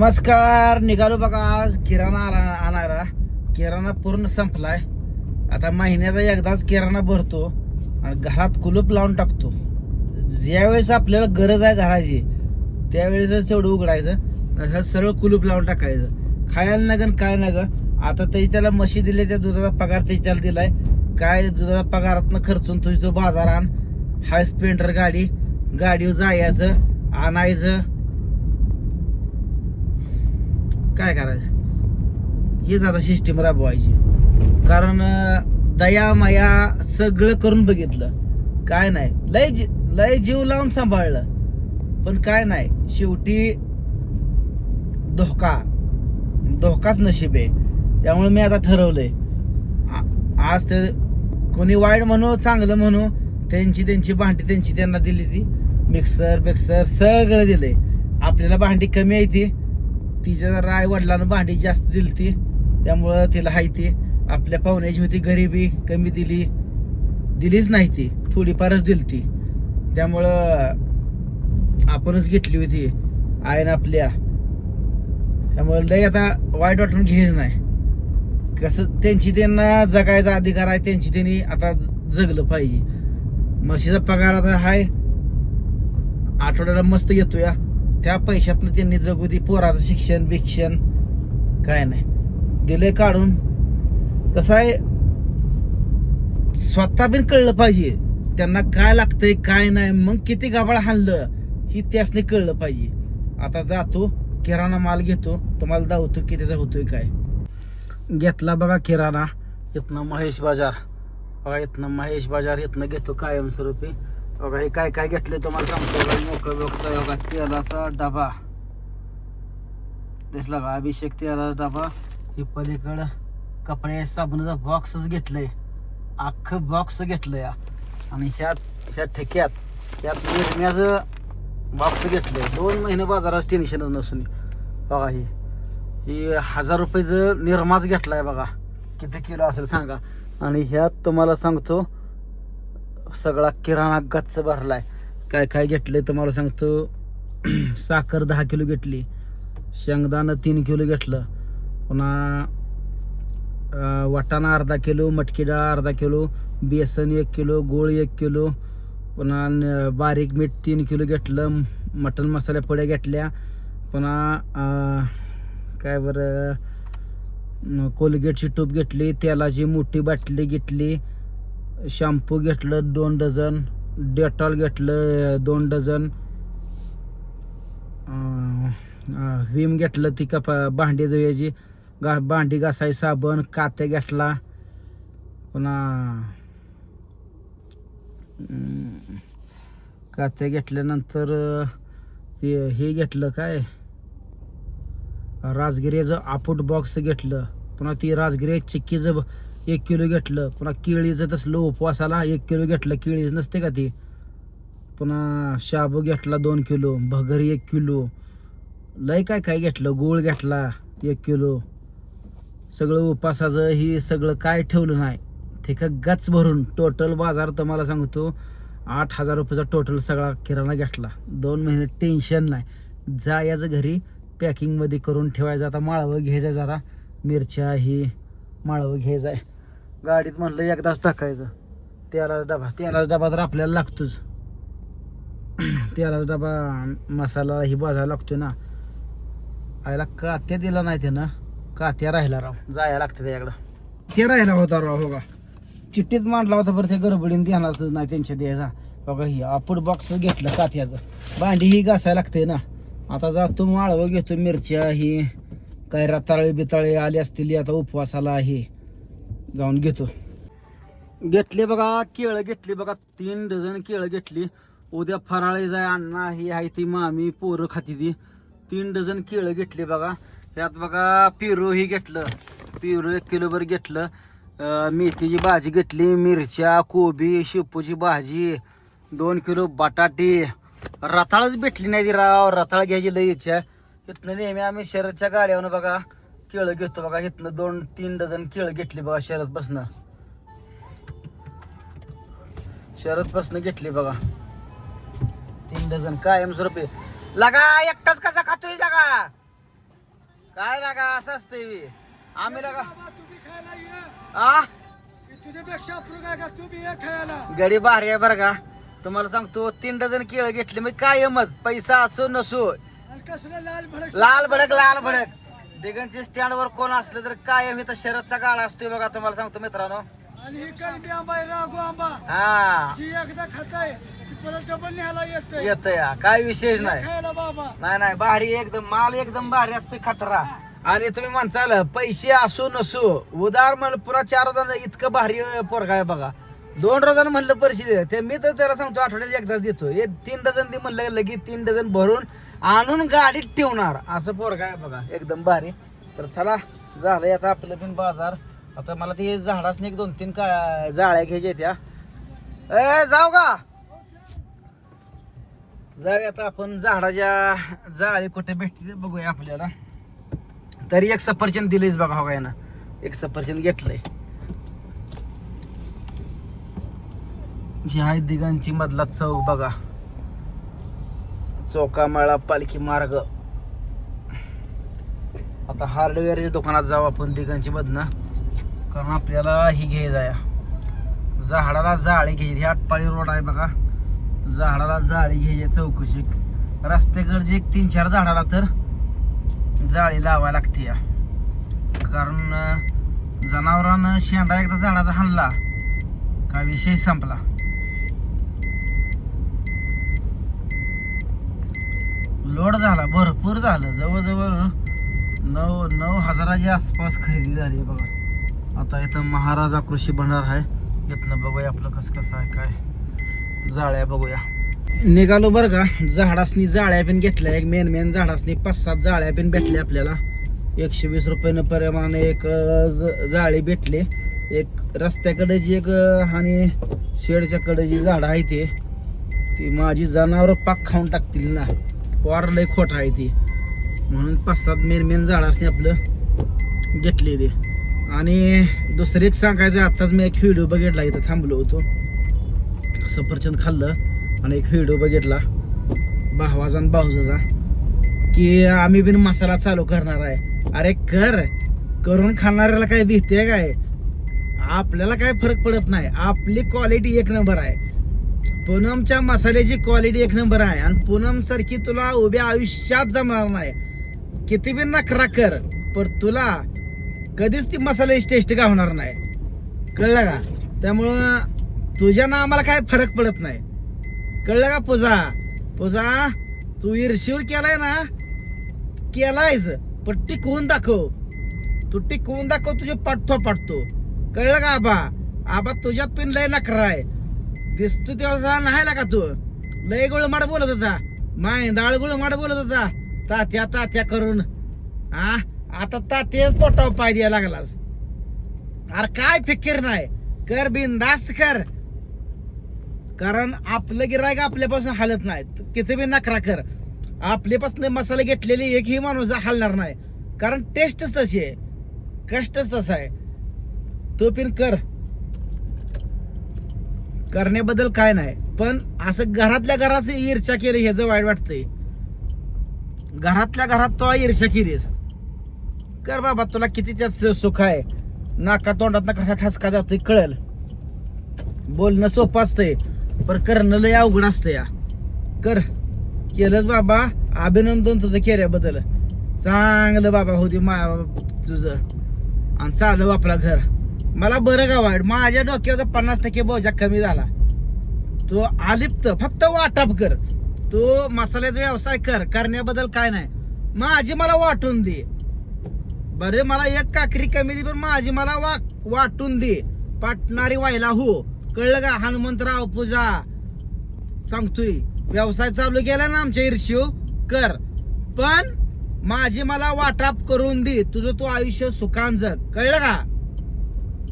नमस्कार निघालो बघा आज. किराणा आला आणायला. किराणा पूर्ण संपलाय. आता महिन्याचा एकदाच किराणा भरतो आणि घरात कुलूप लावून टाकतो. ज्यावेळेस आपल्याला गरज आहे घराची त्यावेळेसच तेवढं उघडायचं असं सरळ कुलूप लावून टाकायचं. खायला नगन काय नग? आता त्याची त्याला म्हशी दिले त्या दुधाचा पगार त्याच्याला दिलाय. काय दुधाचा पगारातनं खर्चून तुझी तो बाजार आण हाय स्प्लेंडर गाडी गाडीवर जायचं आणायचं. काय करायचं? हेच आता सिस्टीम राबवायची. कारण दया माया सगळं करून बघितलं. काय नाही. लय जी- लय जीव लावून सांभाळलं. पण काय नाही. शेवटी धोका. धोकाच नशीब आहे. त्यामुळे मी आता ठरवलंय. आ- आज ते कोणी वाईट म्हणू चांगलं म्हणू त्यांची त्यांची भांडी त्यांची त्यांना दिली ती. मिक्सर बिक्सर सगळं दिलंय. आपल्याला भांडी कमी आहे ती. तिच्या जरा आई वडिलांना भांडी जास्त दिली ती त्यामुळं तिला हाय ती. आपल्या पाहुण्याची होती गरिबी कमी दिली. दिलीच नाही ती. थोडीफारच दिली ती त्यामुळं आपणच घेतली होती. आईनं आपल्या. त्यामुळे लय आता वाईट वाटून घ्यायच नाही. कसं त्यांची त्यांना जगायचा अधिकार आहे त्यांची त्यांनी आता जगलं पाहिजे. म्हशीचा पगार आता हाय. आठवड्याला मस्त येतो या त्या पैशातनं त्यांनी जगू दे पोराचं शिक्षण बिक्षण काय नाही. दिले काढून. कसं आहे? स्वतः पण कळलं पाहिजे. त्यांना काय लागतंय काय नाही. मग किती गाबाळ हाणलं ही त्यासने कळलं पाहिजे. आता जातो किराणा माल घेतो. तुम्हाला दावतो कितीचा होतोय काय. घेतला बघा किराणा. इथनं महेश बाजार. बघा इथनं महेश बाजार इथनं घेतो कायमस्वरूपी. बघा हे काय काय घेतले तुम्हाला सांगतो मोकळ मोकळं बघा तेलाचा डबा. दिसला का? अभिषेक तेलाचा डबा. हे पलीकडं कपडे साबणाचा बॉक्सच घेतलंय. अख्खं बॉक्स घेतलंय आणि ह्या ह्या ठेक्यात ह्यात निरम्याचं बॉक्स घेतलंय. दोन महिने बाजारात टेन्शनच नसून. बघा हे. हे हजार रुपयाचं निरमाच घेतलाय बघा. किती किलो असेल सांगा. आणि ह्यात तुम्हाला सांगतो सगळा किराणा गच्च भरलाय. काय काय घेतलंय तुम्हाला सांगतो. साखर दहा किलो घेतली. शेंगदाणं तीन किलो घेतलं. पुन्हा वाटाणा अर्धा किलो मटकी डाळ अर्धा किलो बेसन एक किलो गोळ एक किलो. पुन्हा बारीक मीठ तीन किलो घेतलं. मटन मसाल्या पुड्या घेतल्या. पुन्हा काय बरं कोलगेटची टूप घेतली. तेलाची मोठी बाटली घेतली. शॅम्पू घेतलं दोन डझन. डेटॉल घेतलं दोन डझन. विम घेतलं ती कप भांडी धुयाची गा भांडी घासाय साबण कात्या घेतला. पुन्हा काते कात्या घेतल्यानंतर ते हे घेतलं काय? राजगिरीचं आपूट बॉक्स घेतलं. पुन्हा ती राजगिरी चिक्कीचं एक किलो घेतलं. पुन्हा केळीचं तसलं उपवासाला एक किलो घेतलं. केळीच नसते का ती? पुन्हा शाबू घेतला दोन किलो भगर एक किलो. लय काय काय घेतलं? गोळ घेतला एक किलो. सगळं उपासाचं हे सगळं काय ठेवलं नाही. ते का गच भरून टोटल बाजार तुम्हाला सांगतो आठ हजार रुपयाचा टोटल सगळा किराणा घेतला. दोन महिने टेन्शन नाही. जायचं घरी पॅकिंगमध्ये करून ठेवायचं. आता माळवं घ्यायचं जरा. मिरच्या ही माळवं घ्यायचं आहे गाडीत म्हणलं एकदाच टाकायचं. तेलाचा डबा तेलाचा डबा तर आपल्याला लागतोच. तेलाचा डबा मसाला ही भाजायला लागतोय ना. आईला कात्या दिला नाही त्यानं. कात्या राहिला राव. जायला लागतं त्याकडं ते राहिला होता राव हो का. चिठ्ठीत मांडला होता बरं ते गडबडीने ध्यानातच नाही त्यांच्या द्यायचा बघा हो ही आपूट बॉक्स घेतलं कात्याचं. भांडी ही घासायला लागते ना. आता जातो माळवं घेतो मिरच्या ही. काय रताळे बिताळे आले असतील आता उपवासाला आहे. जाऊन घेतो. घेतले बघा केळं घेतली बघा तीन डझन केळं घेतली. उद्या फराळी जाय अण्णा ही आहे ती मामी पोरं खाती ती. तीन डझन केळं घेतली बघा. यात बघा पिरू ही घेतलं. पिरू एक किलोभर घेतलं. मेथीची भाजी घेतली मिरच्या कोबी शेपूची भाजी दोन किलो बटाटे. रताळच भेटली नाही ती राव. रताळ घ्यायची लई इच्छा. इथनं नेहमी आम्ही शरदच्या गाड्यावर बघा केळं घेतो बघा इथनं दोन तीन डझन केळं घेतली बघा शरद बसनं. शरद बसनं घेतली बघा. तीन डझन कायम स्वरूपी. लगा एकटाच कसा खातोय लगा? काय लागा असं असतंय बी. आम्ही लागा आ? तुझ्यापेक्षा आहे गडी भारी आहे बरं का. तुम्हाला सांगतो तीन डझन केळं घेतले मग कायमच. पैसा असो नसो. लाल भडक लाल भडक लाल भडक. दिगंची स्टँड वर कोण असलं तर कायम इथं शरदचा गाडा असतोय बघा तुम्हाला सांगतो मित्रांनो. आणि ही कलमी आंबा आहे राघू आंबा. हा. जी एकदा खाताय ती परत डबल न्यायला येत येत या काय विशेष नाही. खायला बाबा. नाही नाही भारी एकदम माल एकदम भारी असतोय खतरा. आणि तुम्ही म्हणताल पैसे असो नसो उदार म्हण पुन्हा चार इतकं भारी पोरगा आहे बघा. दोन रोजानं म्हणलं परिषद ते मी तर त्याला सांगतो आठवड्यात एकदाच देतो हे तीन डझन ते म्हणलं लगेच तीन डझन भरून आणून गाडीत ठेवणार. असं पोरगा आहे बघा एकदम भारी. तर चला झालं आता आपलं पण बाजार. आता मला ते झाडासने एक दोन तीन का जाळ्या घ्यायच्या त्या. ए जाऊ का? जाऊया आता आपण झाडाच्या जाळी कुठे भेटते ते बघूया आपल्याला. तरी एक सफरचंद दिलीस बघा हो ना एक सफरचंद घेतलंय. जी आहे दिगांची मधला चौक बघा. चौकामाळा पालखी मार्ग. आता हार्डवेअरच्या दुकानात जाऊ आपण दिगांची मधनं. कारण आपल्याला ही घे जाया झाडाला जाळी घ्यायची. ही आटपाळी रोड आहे बघा. झाडाला जाळी घ्यायची चौकशी. रस्त्याकडचे एक तीन चार झाडाला तर जाळी लावायला लागते या. कारण जनावरानं शेंडा एकदा झाडाचा हाणला का विषय संपला. लोड झाला भरपूर झालं. जवळजवळ नऊ नऊ हजाराच्या आसपास खरेदी झाली आहे बघा. आता इथं महाराजा कृषी भंडार आहे. इथनं बघूया आपलं कसं कसं आहे काय. जाळ्या बघूया. निघालो बरं का. झाडासनी जाळ्या पण घेतल्या. एक मेन मेन झाडासनी पाच सात जाळ्या पण भेटल्या आपल्याला. एकशे वीस रुपयानं परिमाण एक ज- जाळी भेटले. एक रस्त्याकडे जी एक आणि शेडच्याकडे जी झाडं आहे ते ती माझी जनावरं पाक खाऊन टाकतील ना. पोर लय खोट आहे ती. म्हणून पाच सात मेन मेन झाडासनी आपलं घेतले ते. आणि दुसरं एक सांगायचं आत्ताच मी एक व्हिडिओ बघितला इथं थांबलो होतो. सफरचंद खाल्लं आणि एक व्हिडिओ बघितला. भावाचा आणि भाऊजाचा. की आम्ही बिन मसाला चालू करणार आहे. अरे कर करून खाणाऱ्याला काय भीती आहे काय? आपल्याला काय फरक पडत नाही. आपली क्वालिटी एक नंबर आहे. पूनमच्या मसाल्याची क्वालिटी एक नंबर आहे. आणि पूनम सारखी तुला उभ्या आयुष्यात जमणार नाही. किती बी नखरा कर पण तुला कधीच ती मसाल्याची टेस्ट का होणार नाही. कळलं का? त्यामुळं तुझ्यानं आम्हाला काय फरक पडत नाही. कळलं का पूजा? पूजा तू ईर्षीवर केलाय ना? केलायच पण टिकवून दाखव. तू टिकवून दाखव तुझे पाठतो पाठतो कळलं का आबा? आबा तुझ्यात पण लय नखरा आहे. दिसतो तेव्हा नाही का तू? लय गुळमाड बोलत होता. माय दाळ गुळमाड बोलत होता. तात्या तात्या करून. आ? आता तात्याच पोटावर पाय द्यायला लागलास. अरे काय फिकीर नाही. कर बिनदास्त कर. कारण आपलं गिरायक आपल्यापासून हालत नाही. किती बी नखरा कर. आपल्यापासून मसाले घेतलेली एकही माणूस हलणार नाही. कारण टेस्टच तशी आहे. कष्टच तसं आहे. तो पिन कर. करण्याबद्दल काय नाही. पण असं घरातल्या घरात ईर्षा केली ह्याचं वाईट वाटतंय. घरातल्या घरात तो ईर्षा केलीस कर बाबा तुला किती त्यात सुख आहे. नाका तोंडात कसा ठसका जातोय कळल. बोलणं सोपं असतंय पण करणं लय अवघड असतं या. कर. केलंच बाबा अभिनंदन तुझं केल्याबद्दल. चांगलं बाबा होती मा तुझं. आणि चालव आपला घर. मला बरं का वाईट? माझ्या डोक्याचा पन्नास टक्के बोजा कमी झाला. तो आलिप्त फक्त वाटप कर. तो मसाल्याचा व्यवसाय कर. करण्याबद्दल काय नाही. माझी मला वाटून दे. बरे मला एक काकरी कमी दे पण माझी मला वा वाटून दे. पाटणारी व्हायला हो. कळलं का? हनुमंतराव पूजा. सांगतोय. व्यवसाय चालू केला ना आमच्या ईर्ष्यू हो. कर. पण माझी मला वाटाप करून दे. तुझं तू आयुष्य सुखान जग कळलं का?